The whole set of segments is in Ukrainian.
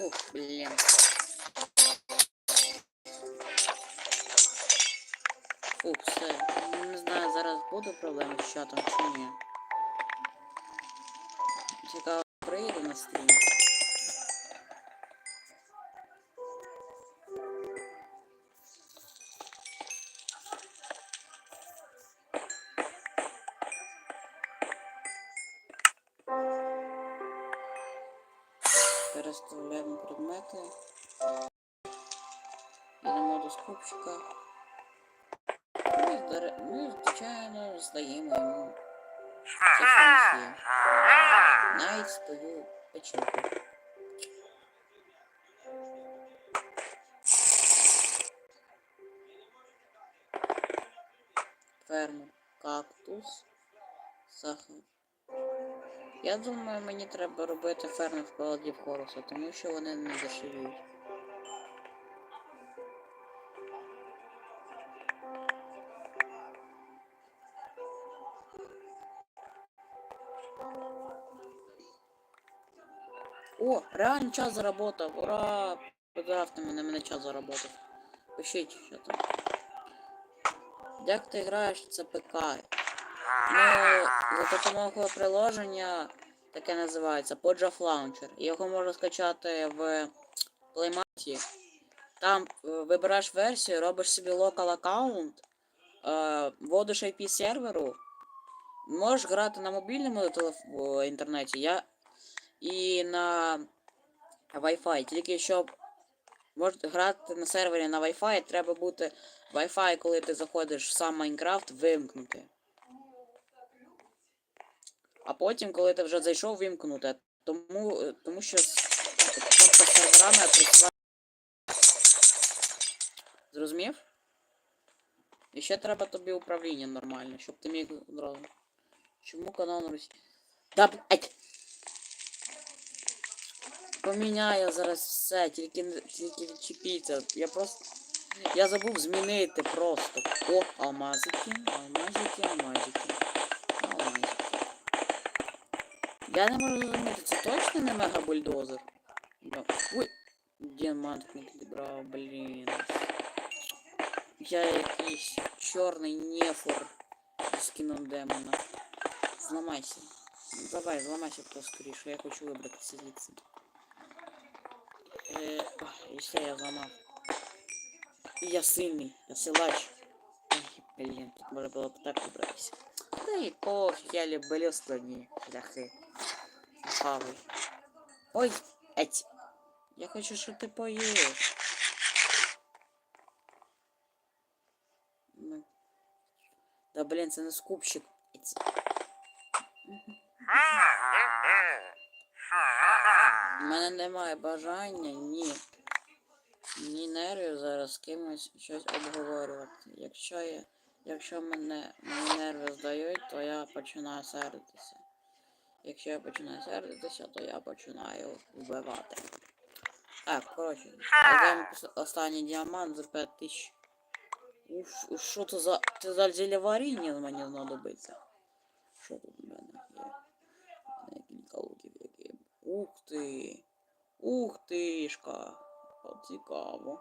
Фух, блин. Фу, все. Не знаю, зараз буду проблеми з чатом чи ні. Цікаво, приїде на стрім. Переставляємо предмети. Йдемо до ну, і, звичайно, здаємо йому все, що є. Навіть свою печеньку. Фермер, кактус, сахар. Я думаю, мені треба робити фермер в холоді Хоруса, тому що вони не дешевіють. О, реально час заработав. Ура! Поздравте мене, мене час заработав. Пишіть, що там. Як ти граєш, це ПК. Ну, за допомогою приложення таке називається Podjaf Launcher. Його можна скачати в Playmat. Там е, вибираєш версію, робиш собі локал аккаунт, е, вводиш IP серверу. Можеш грати на мобільному інтернеті. Я і на Wi-Fi. Тільки щоб можете грати на сервері на Wi-Fi, треба бути Wi-Fi, коли ти заходиш в сам Майнкрафт, вимкнути. А потім, коли ти вже зайшов, вимкнути. Тому, е, тому що кнопка серверами працювати. Зрозумів? І ще треба тобі управління нормальне, щоб ти міг одразу. Чому канал на Росії? Да, блять! Поміняю зараз все, тільки тільки відчепіться. Я просто. Я забув змінити просто. О, алмазики, алмазики. Алмазики. Я не можу зрозуміти, це точно не мегабульдозер? Да. Ой, діамант не підібрав, блін. Я якийсь чорний нефор з кіном демона. Зламайся. Давай, зламайся хто скоріше, я хочу вибратися звідси. Е, ой, і все, я зламав. І я сильний, я силач. Ой, блін, тут може було б так вибратися. Да і пофіг, я люблю складні шляхи. Хавай. Ой, еть. Я хочу, ти поїш. Ну. Да блін, це не скупщик. Еть. У мене немає бажання, ні. Ні нервів зараз кимось щось обговорювати. Якщо я. Якщо мене мої нерви здають, то я починаю сердитися. Якщо я починаю сердитися, то я починаю вбивати. Так, коротше, останній діамант за 5 тисяч. Уф, уф, що це за. Це за зілля мені знадобиться. Що тут у мене є? У мене луків які. Ух ти! Ух тишка! Цікаво.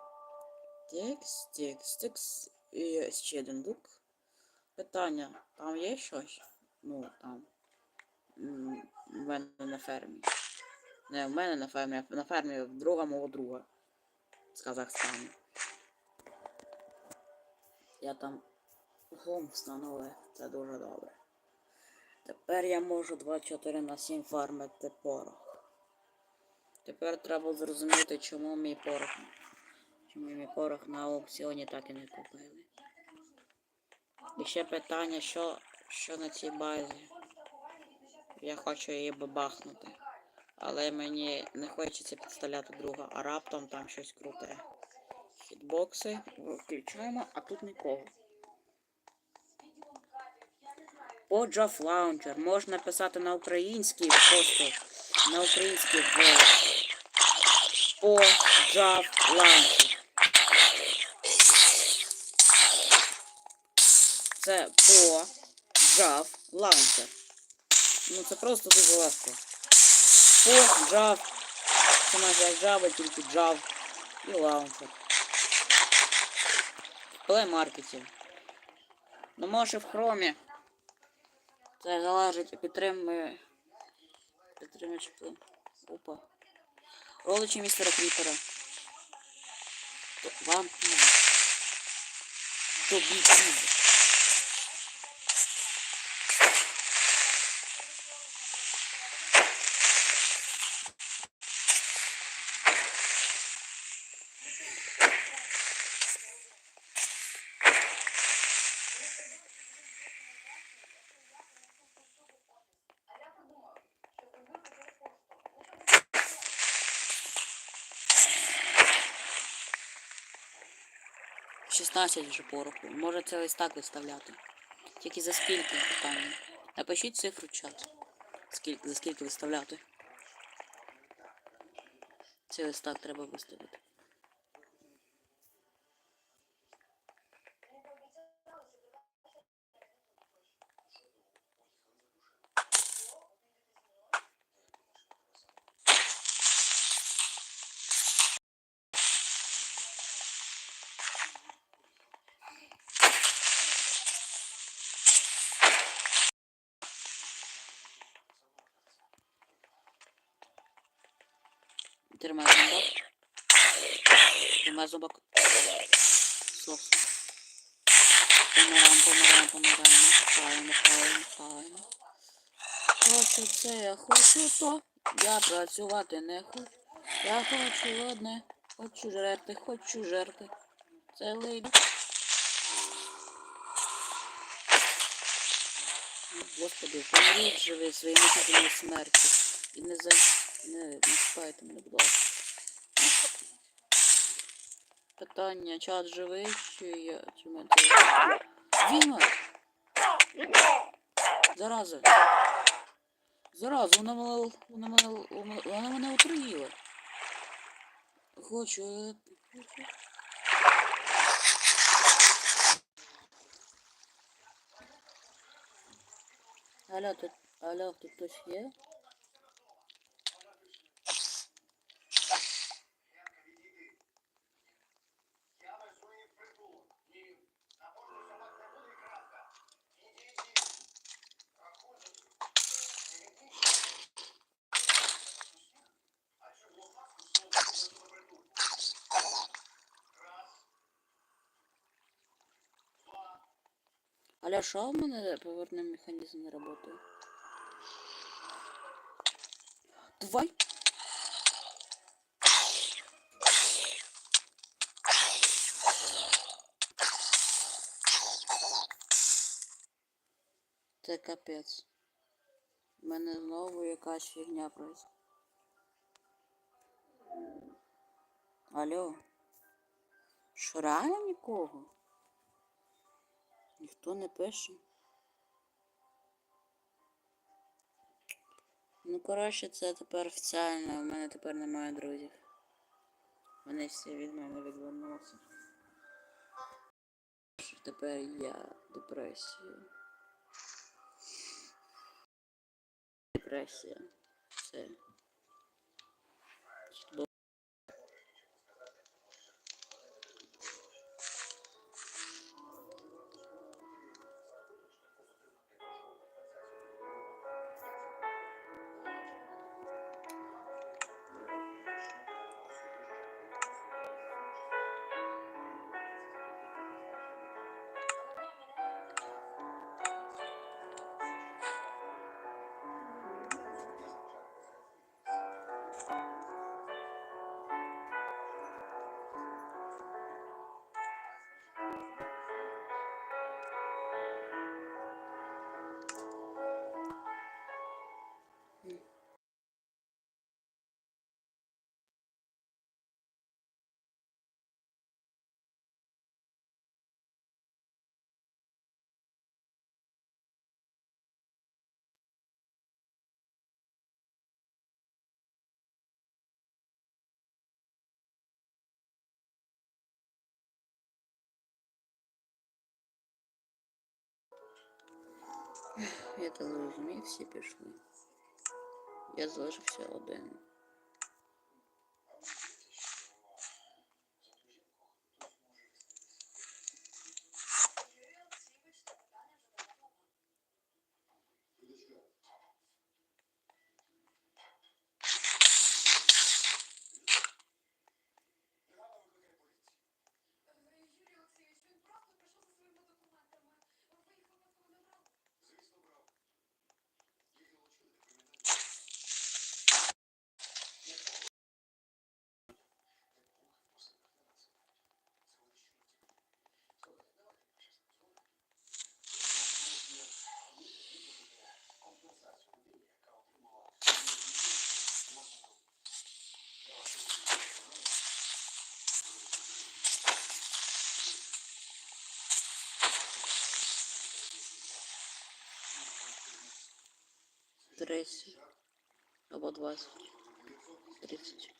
Текс, текс, текс. І ще один лук. Питання, там є щось? Ну, там. В мене на фермі. Не в мене на фермі, а на фермі друга мого друга. З Казахстану. Я там гом встановив, це дуже добре. Тепер я можу 24 на 7 фармити порох. Тепер треба зрозуміти, чому мій порох. Чому мій порох на аукціоні так і не купили. І ще питання, що, що на цій базі. Я хочу її бабахнути. Але мені не хочеться підставляти друга, а раптом там щось круте. Хітбокси включаємо, а тут нікого. Поджав лаунчер. Можна писати на українській просто на українській в Поджав лаунчер. Це Поджав лаунчер. Ну це просто дуже легко. По джав. Це майже джава, тільки джав. І лаунчер. В плеймаркеті. Ну може в хромі. Це залежить підтримує. Підтримуючи плей. Опа. Родичі містера Кріпера. Вам пів. Тобі пів. 16 вже пороху. Може це ось так виставляти. Тільки за скільки питання. Напишіть цифру в чат. Скільки, за скільки виставляти. Це ось так треба виставити. Зубок. Тримай зубок. Сос. Помираємо, помираємо, помираємо. Хаємо, хаємо, хаємо. Хочу це, я хочу то. Я працювати не хочу. Я хочу одне. Хочу жерти, хочу жерти. Це лиді. Господи, помріть же ви своїми мучительною смерті. І не за... Не, не чіпайте мене, будь ласка. Питання, чат живий, чи я... Чи. Діма! Зараза! Зараза, вона мене... Вона мене... Вона мене отруїла. Хочу... е. Алло, тут... Алло, тут хтось є? Що в мене поверне механізм не працює? Давай. Це капець. У мене знову якась фігня происходит. Алло. Реально нікого? Ніхто не пише. Ну, коротше, це тепер офіціально. У мене тепер немає друзів. Вони всі від мене відвернулися. Тепер я депресія. Депресія. Все. Я то зрозумів, всі пішли. Я залишився один. 30 або 20. 30.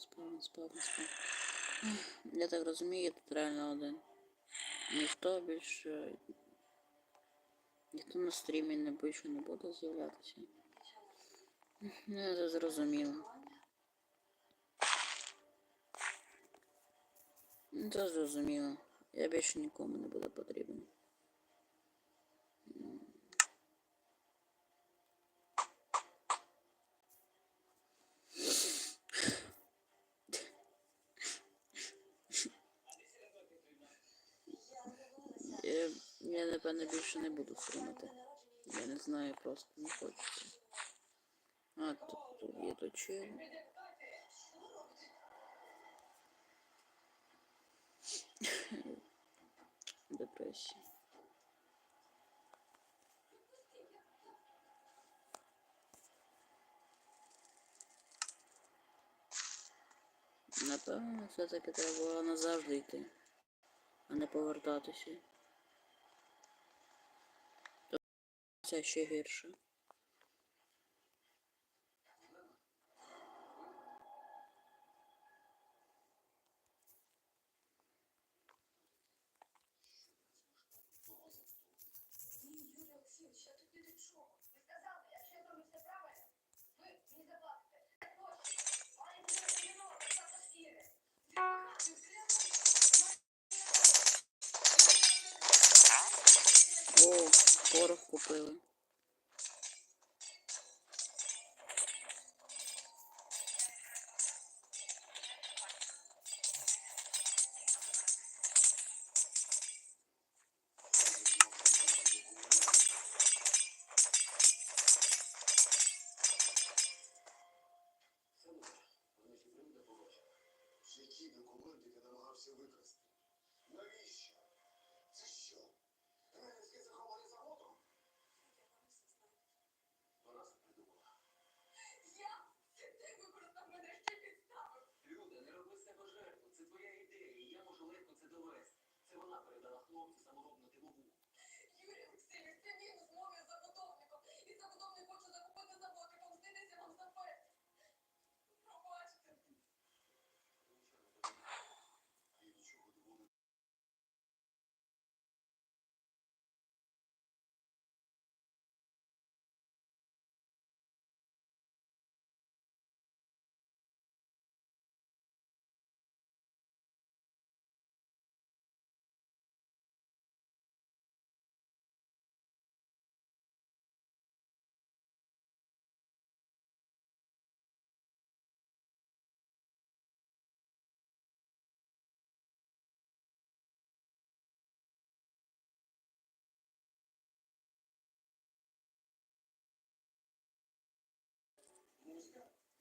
спавн, спавн, спавн, спавн. Я так разумею, тут реально один. Ніхто більше... Ніхто на стрімі не більше не буде з'являтися. Ну, я це зрозуміло. Це зрозуміло. Я більше нікому не буду потрібен. Напевно, більше не буду стримати. Я не знаю, просто не хочеться. А, тут, тут є чим. Депресія. Напевно, все-таки треба було назавжди йти, а не повертатися. Це ще гірше. О, порох купили.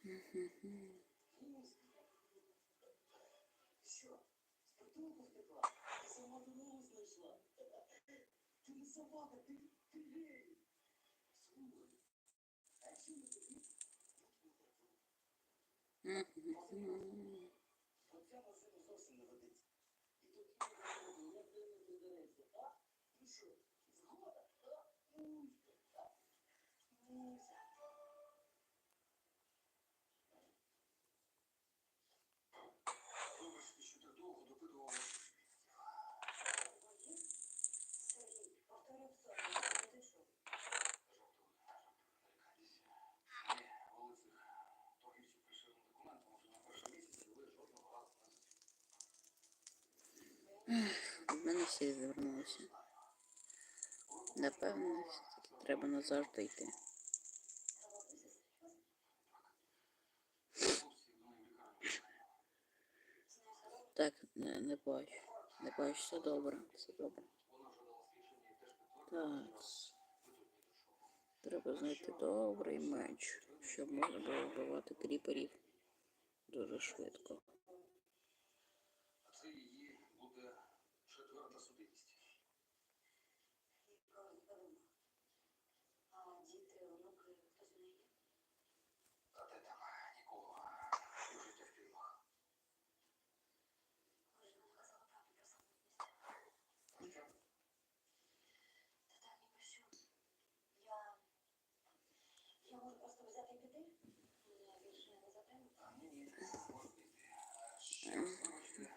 Mm-hmm. всі звернулися. Напевно, все-таки треба назавжди йти. Так, не, не бачу. Не бачу, все добре, все добре. Так. Треба знайти добрий меч, щоб можна було вбивати кріперів дуже швидко.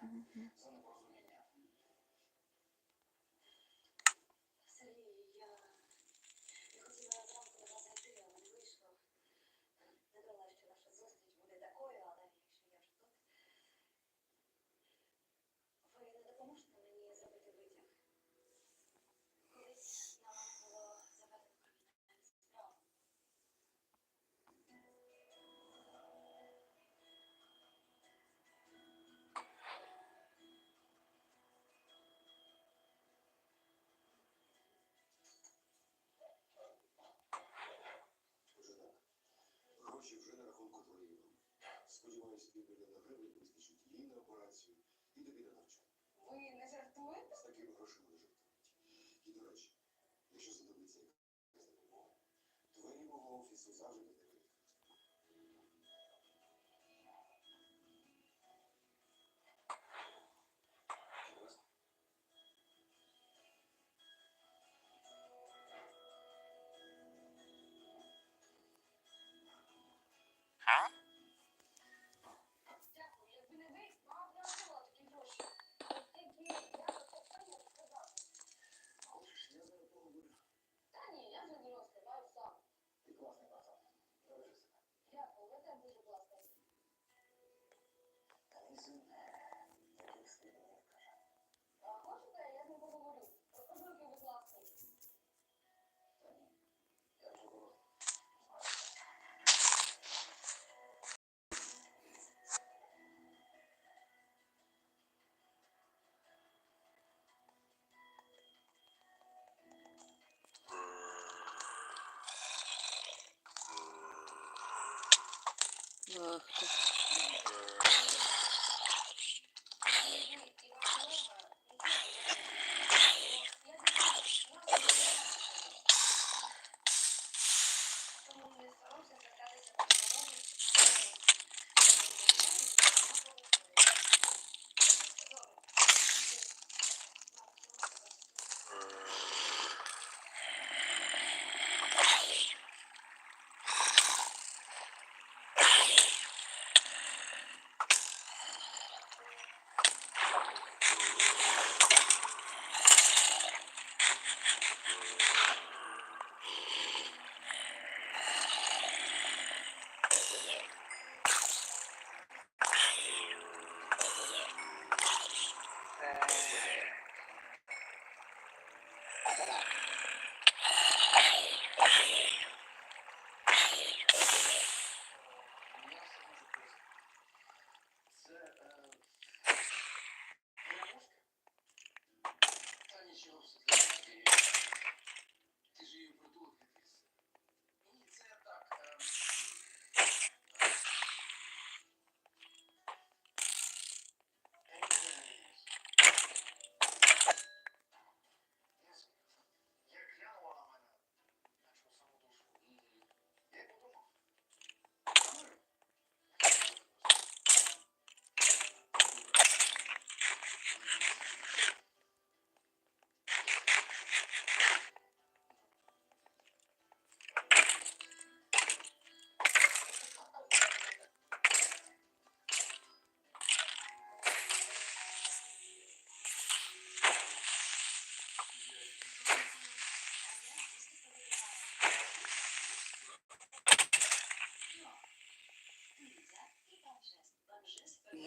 mm-hmm. гроші вже на рахунку твоєї мами. Сподіваюсь, підбір на гривні вистачить їй на операцію і тобі на навчання. Ви не жартуєте? З такими грошима не жартують. І, до речі, якщо задобиться якась допомога, двері мого офісу завжди. Ах,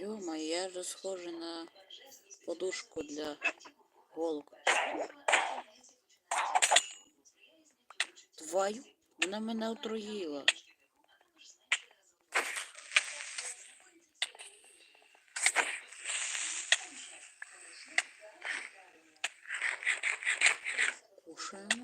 ё-моё я же схожа на подушку для голок. Твою, вона мене отруїла. Кушаємо.